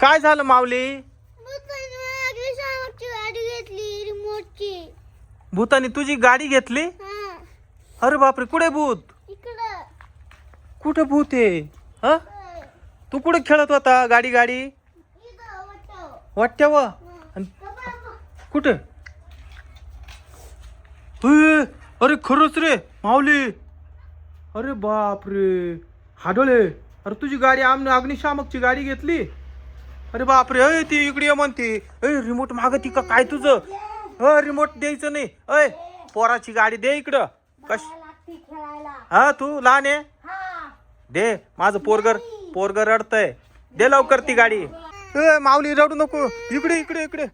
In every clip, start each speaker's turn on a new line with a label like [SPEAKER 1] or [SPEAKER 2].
[SPEAKER 1] काय झालं माऊली?
[SPEAKER 2] गाडी घेतली रिमोटची
[SPEAKER 1] भूतानी तुझी गाडी घेतली?
[SPEAKER 2] हा.
[SPEAKER 1] अरे बापरे कुठे भूत? कुठे भूत आहे हा. तू कुठे खेळत होता गाडी गाडी?
[SPEAKER 2] इथं वाटतं.
[SPEAKER 1] वाटत्या व. अन
[SPEAKER 2] बाबा,
[SPEAKER 1] कुठे? अरे खरंच रे माऊली. अरे बापरे. हाडोळे. अरे तुझी गाडी आमने अग्निशामकची गाडी घेतली? अरे बापरे अय ती इकडे ये म्हणते. अय रिमोट मागती का काय तुझं? अ रिमोट द्यायचं नाही. अय पोराची गाडी दे इकडं. कश हा तू लहान आहे
[SPEAKER 2] हा.
[SPEAKER 1] दे माझं पोरगर पोरगर रडतय. दे लवकर ती गाडी. ए माऊली रडू नको. इकडे इकडे इकडे.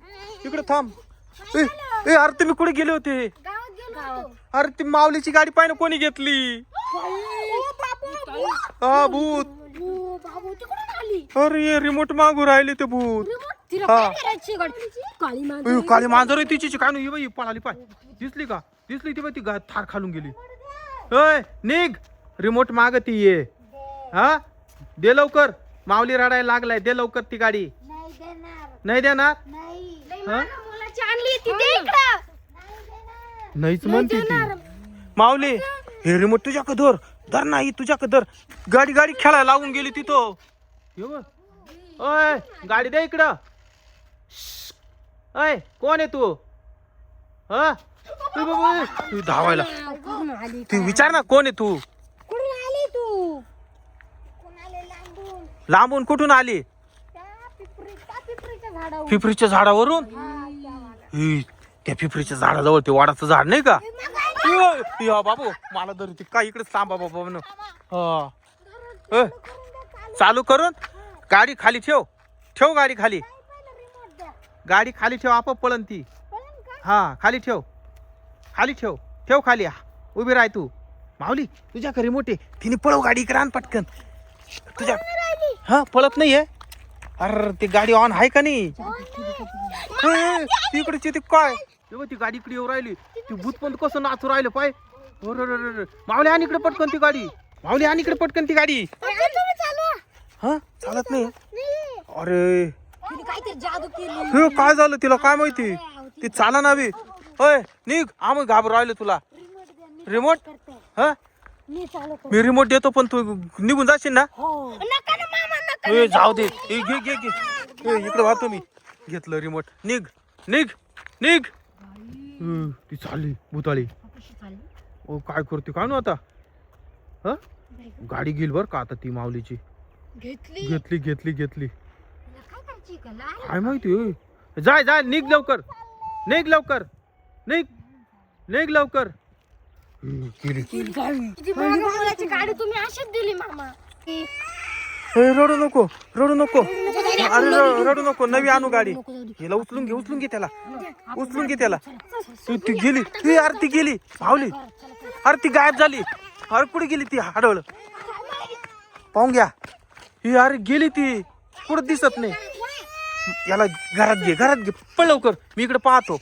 [SPEAKER 1] इकडे थांब. ए ए, अरे तुम्ही कुठे गेले होते?
[SPEAKER 2] गावात गेलो होतो.
[SPEAKER 1] अरे ती माऊलीची गाडी पाहिजे कोणी घेतली? हा भूत.
[SPEAKER 2] बाबू, बाबू, तिकडून आली.
[SPEAKER 1] अरे रिमोट मागू राहिले ते भूत.
[SPEAKER 2] रिमोट तिला
[SPEAKER 1] हा.
[SPEAKER 2] काय करायची गाडी? काळी मांजर
[SPEAKER 1] अय, काळी मांजर आहे तिची काय नाही बाई पळाली पाय दिसली का? दिसली ती बाई ती गा- थार खालून गेली. अय निघ. रिमोट मागती ये. हा? दे लवकर. माऊली रडायला लागलाय. दे लवकर ती गाडी.
[SPEAKER 2] नाही देणार.
[SPEAKER 1] नाही देणार?
[SPEAKER 2] नाही.
[SPEAKER 1] हा?
[SPEAKER 2] मुलाची आणली ती दे इकडं. नाही देणार.
[SPEAKER 1] नाहीच म्हणते ती. माऊली हे रिमोट तुझ्याकडे धर. धर नाही तुझ्याकडे धर. गाडी गाडी खेळायला लागून गेली तिथं. ओय गाडी दे इकडं. ओय कोण आहे तू? हा? तू धावायला. तू विचार ना कोण आहे तू?
[SPEAKER 2] कुठून आली तू? कुठून आले लांबून
[SPEAKER 1] कुठून आली?
[SPEAKER 2] पिपरीच्या झाडावर
[SPEAKER 1] पिपरीच्या झाडावरून
[SPEAKER 2] त्या
[SPEAKER 1] पिपरीच्या झाडाजवळ ते वाडाचं झाड नाही का? या बाबू मला धर ते काय इकडे थांबा बाबा हा. ए, चालू करून गाडी खाली ठेव. ठेव गाडी खाली. गाडी खाली ठेव आपोआप पळन ती.
[SPEAKER 2] का
[SPEAKER 1] हा खाली ठेव. खाली ठेव. ठेव खाली. हा. उभी राह तू. माऊली तुझ्या घरी मोठे. तिने पळव गाडी इकडे आण पटकन. तुझ्या हा पळत नाहीये. अरे ती गाडी ऑन आहे का नाही? ए, ए, ती इकडे ती काय? हे बघ, ती गाडी इकडे येऊ राहिली. ती भूत पण कसं नाचू राहिलं पाय. अरे. माऊली आण इकडे पटकन ती गाडी. माऊली आण इकडे पटकन ती गाडी. हा? चालत नाही? अरे. हे काय झालं तिला? काय माहिती? ती चाला ना बी. होय निघ. आम्ही घाबर राहिलो तुला.
[SPEAKER 2] रिमोट
[SPEAKER 1] हा?
[SPEAKER 2] मी चालवतो
[SPEAKER 1] मी रिमोट देतो पण तू निघून जाशील ना?
[SPEAKER 2] हो. नका ना मामा नका
[SPEAKER 1] ए जाऊ. दे. घे घे घे. इकडे वाहतो मी घेतलं रिमोट निघ. निघ. निघ. ती चालली भूताळी
[SPEAKER 2] कशी चालली?
[SPEAKER 1] ओ काय करते काय ना आता हा गाडी घेईल बर का आता ती माऊलीची?
[SPEAKER 2] घेतली?
[SPEAKER 1] घेतली घेतली घेतली.
[SPEAKER 2] तिला काय करायची का लहान
[SPEAKER 1] काय माहिती. जाय जाय निघ लवकर. निघ लवकर. निघ. निघ लवकर. ए, गेली
[SPEAKER 2] किती महाग मुलाची गाडी तुम्ही अशीच दिली मामा.
[SPEAKER 1] रडू नको रडू नको. अरे रडू नको नवी आणू गाडी. हिला उचलून घे उचलून घे त्याला. उचलून घे त्याला. तू ती गेली ती अरे ती गेली भावली. अरे ती गायब झाली. अरे कुठे गेली ती हडवळ? पाहून घ्या. ही अरे गेली ती. कुठं दिसत नाही. याला घरात घे घरात घे. पण लवकर. मी इकडे पाहतो.